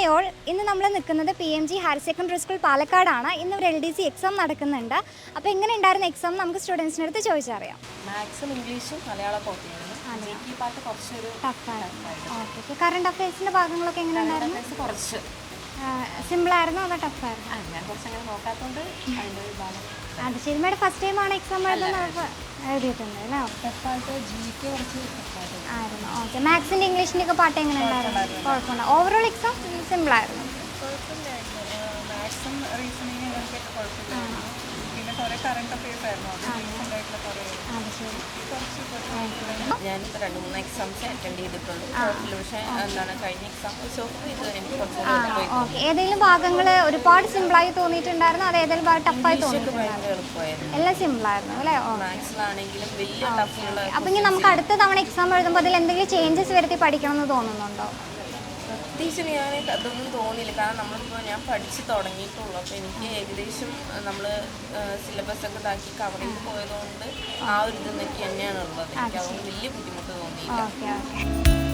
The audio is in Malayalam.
ഹായ് ഓൾ ഇന്ന് നമ്മൾ നിൽക്കുന്നത് P M G higher secondary school പാലക്കാടാണ്. ഇന്ന് ഒരു എൽ ഡി സി എക്സാം നടക്കുന്നുണ്ട്. അപ്പോൾ എങ്ങനെ ഉണ്ടായിരുന്ന എക്സാം നമുക്ക് സ്റ്റുഡൻസിന്റെ അടുത്ത് ചോദിച്ചറിയാം. മാത്സും ഇംഗ്ലീഷും മലയാളം ഓക്കെ കറണ്ട് അഫയേഴ്സിന്റെ ഭാഗങ്ങളൊക്കെ എങ്ങനെ ഉണ്ടായിരുന്നു? കുറച്ച്. കുറച്ച് സിമ്പിളായിരുന്നോ അതോ ടഫായിരുന്നു ആയിരുന്നു? അത് ശരി. മേഡം ഫസ്റ്റ് ടൈമാണ് എക്സാം എഴുതുന്നത്? എഴുതിയിട്ടുണ്ട് അല്ലേ? ആയിരുന്നു. ഓക്കെ. മാത്സിന്റെ ഇംഗ്ലീഷിന്റെ ഒക്കെ പാട്ട് എങ്ങനെ ഉണ്ടായിരുന്നു? കുഴപ്പമില്ല. ഓവറോൾ എക്സാം സിമ്പിൾ ആയിരുന്നു. അത് ഇതൊക്കെ കുഴപ്പമില്ലായിരുന്നു പിന്നെ കുറേ കറണ്ട് അഫയേഴ്സ് ആയിരുന്നു അത് റീസെന്റ് ആയിട്ടുള്ള കുറേ അത് ശരി ഞാൻ രണ്ട് മൂന്ന് എക്സാംസ് അറ്റൻഡ് ചെയ്തിട്ടുണ്ട്. കുഴപ്പമില്ല പക്ഷേ എന്താണ് കഴിഞ്ഞ എക്സാം ഇത് എനിക്ക് ഏതെങ്കിലും ഭാഗങ്ങൾ ഒരുപാട് സിമ്പിളായി തോന്നിയിട്ടുണ്ടായിരുന്നു? അത് ഏതെങ്കിലും ഭാഗം ടഫായി തോന്നിയിട്ടുണ്ടായിരുന്നു? എല്ലാം സിമ്പിളായിരുന്നു അല്ലേ? മാത്സിലാണെങ്കിലും വലിയ ടഫുള്ള അപ്പം ഇനി നമുക്ക് അടുത്ത തവണ എക്സാം എഴുതുമ്പോൾ അതിൽ എന്തെങ്കിലും ചേഞ്ചസ് വരുത്തി പഠിക്കണം എന്ന് തോന്നുന്നുണ്ടോ? പ്രത്യേകിച്ച് ഞാൻ അതൊന്നും തോന്നിയില്ല. കാരണം നമ്മളിപ്പോൾ ഞാൻ പഠിച്ച് തുടങ്ങിയിട്ടുള്ളൂ. അപ്പോൾ എനിക്ക് ഏകദേശം നമ്മൾ സിലബസ് ഒക്കെ ഇതാക്കി കവർ ചെയ്ത് പോയതുകൊണ്ട് ആ ഒരു ഇത് നിന്നൊക്കെ തന്നെയാണ് ഉള്ളത് എനിക്ക് അതുകൊണ്ട് വലിയ ബുദ്ധിമുട്ട് തോന്നിയില്ല.